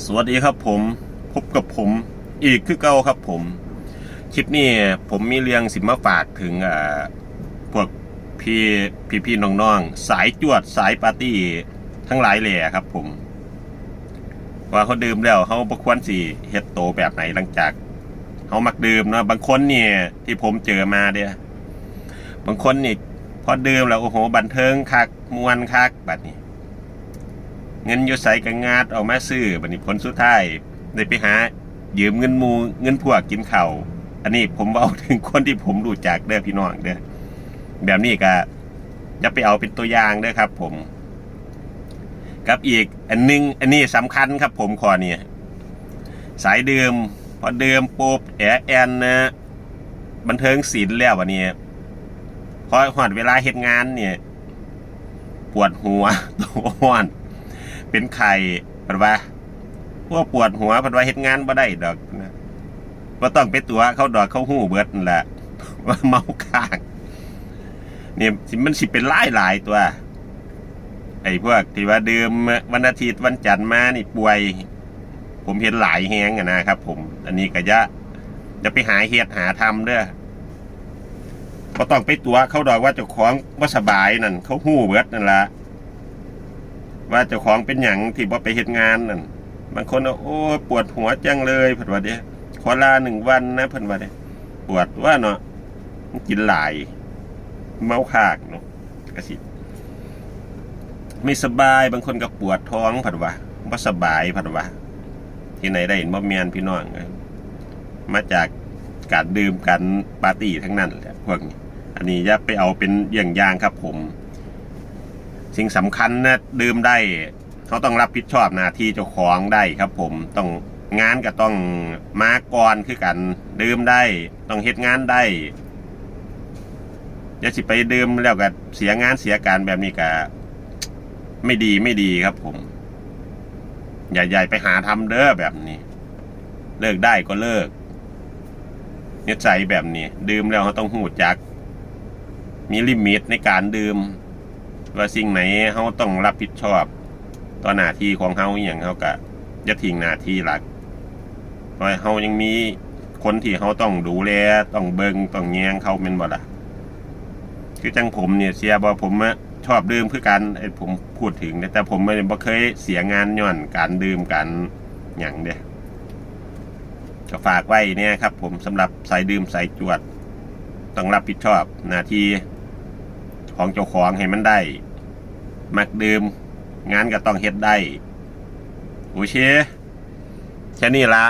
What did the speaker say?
สวัสดีครับผมพบกับผมอีกคือเก่าครับผม คลิปนี้ผมมีเรื่องสิมาฝากถึงพวกพี่พี่พี่น้องๆ สายจวดสายปาร์ตี้ทั้งหลายแหล่ครับผม ว่าเขาดื่มแล้วเขาประควรสิเฮ็ดโตแบบไหนหลังจากเขามักดื่มนะบางคนเนี่ยที่ผมเจอมาเดียบางคนนี่พอดื่มแล้วโอ้โหบันเทิงคักมวนคักแบบนี้ เงินอยู่ใสกังงาดเอามาซื้อบัดนี้ผลสุดท้ายได้ไปหา ยืมเงินมูเงินพวกกินเข้าอันนี้ผมเอาถึงคนที่ผมรู้จักเด้อพี่น้องเด้อแบบนี้ก็จะไปเอาเป็นตัวอย่างเด้อครับ ผม กับอีกอันหนึงอันนี้สำคัญครับ ผมขอเนี่ยสายเดิมพอเดิมปุ๊บแอแอนนะบันเทิงศิลป์แล้ววันนี้พอหอดเวลาเฮ็ดงานเนี่ย ปวดหัวตัวห้อน เป็นไข่พันว่าพวกปวดหัวพันว่าเฮ็ดงานบ่ได้ดอกนะว่าต้องไปตัวเขาดอกเขาหู้เบิดนั่นแหละว่าเมาค้างเนี่ยสิมันสิเป็นหลายหลายตัว ไอ้พวกที่ว่าดื่มวันอาทิตย์วันจันทร์มานี่ป่วย ผมเห็นหลายแฮงอะนะครับ ผม อันนี้ก็จะจะไปหาเฮ็ดหาทำเด้อก็ต้องไปตัวเขาดอกว่าเจ้าของว่าสบายนั่นเขาหู้เบิดนั่นละ ว่าเจ้าของเป็นหยังที่บ่ไปเฮ็ดงานนั่นบางคนโอ้ปวดหัวจังเลยเพิ่นว่าเด้ขอลาหนึ่งวันนะเพิ่นว่าเด้ปวดว่าเนาะกินหลาย เมาคากเนาะกระสิไม่สบายบางคนก็ปวดท้องเพิ่นว่าบ่สบายเพิ่นว่าที่ไหนได้เห็นบ่แม่นพี่น้องมาจากการดื่มกันปาร์ตี้ทั้งนั้นแหละพวกนี้ อันนี้อย่าไปเอาเป็นอย่างอย่างครับผม สิ่งสำคัญนะดื่มได้ เขาต้องรับผิดชอบหน้าที่เจ้าของได้ครับ ผมต้องงานก็ต้องมาก่อนคือกันดื่มได้ ต้องเฮ็ดงานได้อย่าสิไปดื่มแล้วก็เสียงานเสียการแบบนี้ก็ไม่ดีไม่ดีครับ ผม อย่าใหญ่ไปหาทำเด้อแบบนี้ เลิกได้ก็เลิกเนิสัยแบบนี้ ดื่มแล้วเขาต้องหูจัก มีลิมิตในการดื่ม ว่าสิ่งไหนเขาต้องรับผิดชอบต่อหน้าที่ของเขาอย่างเขาก็จะทิ้งหน้าที่หลักเพราะเขายังมีคนที่เขาต้องดูแลต้องเบิงต้องแยงเขาเป็นบ่ละคือจังผมเนี่ยเสียบ่ผมชอบดื่มคือกันไอ้ผมพูดถึงแต่ผมไม่เคยเสียงานย้อนการดื่มกันอย่างเดียก็ฝากไว้เนี่ยครับ ผมสำหรับสายดื่มสายจวด ต้องรับผิดชอบหน้าที่ ของเจ้าของให้มันได้ มักดื่มงานก็ต้องเฮ็ดได้ โอเคแค่นี้ละ